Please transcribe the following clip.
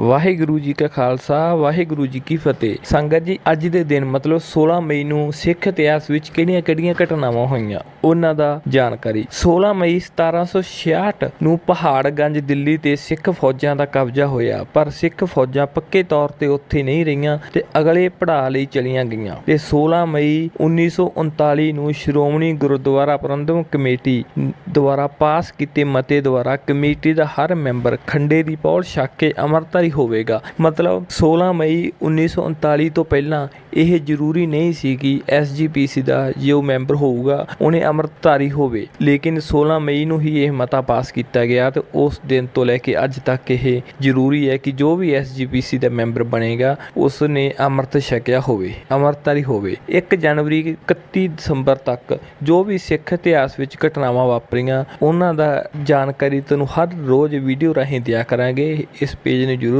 ਵਾਹਿਗੁਰੂ ਜੀ ਕਾ ਖਾਲਸਾ, ਵਾਹਿਗੁਰੂ ਜੀ ਕੀ ਫਤਿਹ। ਸੰਗਤ ਜੀ, ਅੱਜ ਦੇ ਦਿਨ ਮਤਲਬ 16 ਮਈ ਨੂੰ ਸਿੱਖ ਇਤਿਹਾਸ ਵਿੱਚ ਕਿਹੜੀਆਂ-ਕਿਹੜੀਆਂ ਘਟਨਾਵਾਂ ਹੋਈਆਂ, ਉਹਨਾਂ ਦਾ ਜਾਣਕਾਰੀ। 16 ਮਈ 1766 ਨੂੰ ਪਹਾੜਗੰਜ ਦਿੱਲੀ ਤੇ ਸਿੱਖ ਫੌਜਾਂ ਦਾ ਕਬਜ਼ਾ ਹੋਇਆ, ਪਰ ਸਿੱਖ ਫੌਜਾਂ ਪੱਕੇ ਤੌਰ ਤੇ ਉੱਥੇ ਨਹੀਂ ਰਹੀਆਂ ਤੇ ਅਗਲੇ ਪੜਾਅ ਲਈ ਚਲੀਆਂ ਗਈਆਂ। ਤੇ 16 ਮਈ 1939 ਨੂੰ ਸ਼੍ਰੋਮਣੀ ਗੁਰਦੁਆਰਾ ਪ੍ਰਬੰਧਕ ਕਮੇਟੀ ਦੁਆਰਾ ਪਾਸ ਕੀਤੇ ਮਤੇ ਦੁਆਰਾ ਕਮੇਟੀ ਦਾ ਹਰ ਮੈਂਬਰ ਖੰਡੇ ਦੀ ਪੌਲ ਛੱਕ ਕੇ ਅਮਰਤਾਰੀ ਹੋਵੇਗਾ। ਮਤਲਬ 16 ਮਈ 1939 ਤੋਂ ਪਹਿਲਾਂ ਇਹ ਜ਼ਰੂਰੀ ਨਹੀਂ ਸੀ ਕਿ ਐਸਜੀਪੀਸੀ ਦਾ ਜੋ ਮੈਂਬਰ ਹੋਊਗਾ, ਉਹਨੇ ਅਮਰਤਾਰੀ ਹੋਵੇ। ਲੇਕਿਨ 16 ਮਈ ਨੂੰ ਹੀ ਇਹ ਮਤਾ ਪਾਸ ਕੀਤਾ ਗਿਆ ਤੇ ਉਸ ਦਿਨ ਤੋਂ ਲੈ ਕੇ ਅੱਜ ਤੱਕ ਇਹ ਜ਼ਰੂਰੀ ਹੈ ਕਿ ਜੋ ਵੀ ਐਸਜੀਪੀਸੀ ਦਾ ਮੈਂਬਰ ਬਣੇਗਾ ਉਸ ਨੇ ਅੰਮ੍ਰਿਤ ਛਕਿਆ ਹੋਵੇ ਅਮਰਤਾਰੀ ਹੋਵੇ। 1 ਜਨਵਰੀ 31 ਦਸੰਬਰ ਤੱਕ ਜੋ ਵੀ ਸਿੱਖ ਇਤਿਹਾਸ ਵਿੱਚ ਘਟਨਾਵਾਂ ਵਾਪਰੀਆਂ, ਉਹਨਾਂ ਦਾ ਜਾਣਕਾਰੀ ਤੁਹਾਨੂੰ ਹਰ ਰੋਜ਼ ਵੀਡੀਓ ਰਾਹੀਂ ਦਿਆ ਕਰਾਂਗੇ। ਇਸ ਪੇਜ ਨੂੰ ਜਰੂਰ